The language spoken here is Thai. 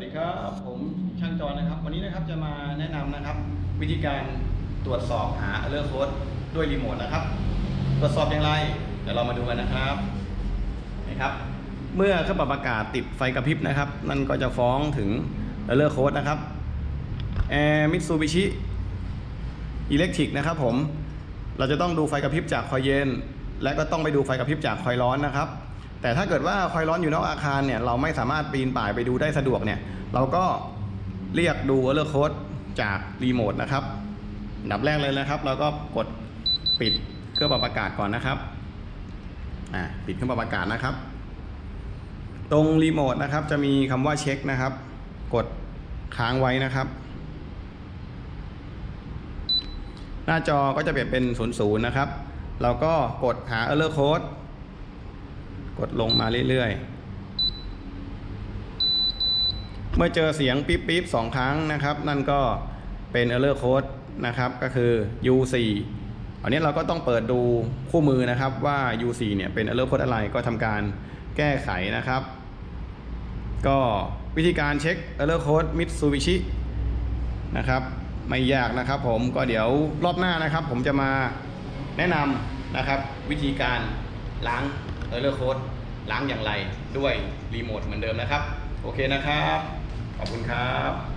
วัสดีครับ ผมช่างจรนะครับ วันนี้นะครับจะมาแนะนำนะครับ วิธีการตรวจสอบหา Alert Code ด้วยรีโมทนะครับ ตรวจสอบอย่างไรเดี๋ยวเรามาดูกันนะครับนะครับ เมื่อเครื่องปรับอากาศติดไฟกระพริบนะครับ นั่นก็จะฟ้องถึง Alert Code นะครับ Air Mitsubishi Electric นะครับผมเราจะต้องดูไฟกระพริบจากคอยเย็น และก็ต้องไปดูไฟกระพริบจากคอยร้อนนะครับ แต่ถ้าเกิดว่าคอยร้อนอยู่นอกอาคารเนี่ยเราไม่สามารถปีนป่ายไปดูได้สะดวกเนี่ยเราก็เรียกดู Alert Code จากรีโมทนะครับดับแรกเลยนะครับ เราก็กดปิดเครื่องปรับอากาศก่อนนะครับอ่าปิดเครื่องปรับอากาศนะครับ ตรงรีโมทนะครับจะมีคำว่าเช็คนะครับ กดค้างไว้นะครับ หน้าจอก็จะเปลี่ยนเป็น 00 นะครับ เราก็กดหา Error Code กดลงมาเรื่อยๆ เมื่อเจอเสียงปิ๊บปิ๊บสองครั้งนะครับ นั่นก็เป็น Error Code นะครับก็คือ U4 อันนี้เราก็ต้องเปิดดูคู่มือนะครับว่า U4 เนี่ยเป็น Error Code อะไรก็ทำการแก้ไขนะครับ ก็วิธีการเช็ค Error Code Mitsubishi นะครับไม่ยากนะครับผมก็เดี๋ยวรอบหน้านะครับ ผมจะมาแนะนำนะครับ วิธีการล้าง เออร์โค้ดล้างอย่างไรด้วยรีโมทเหมือนเดิมนะครับ โอเคนะครับ ขอบคุณครับ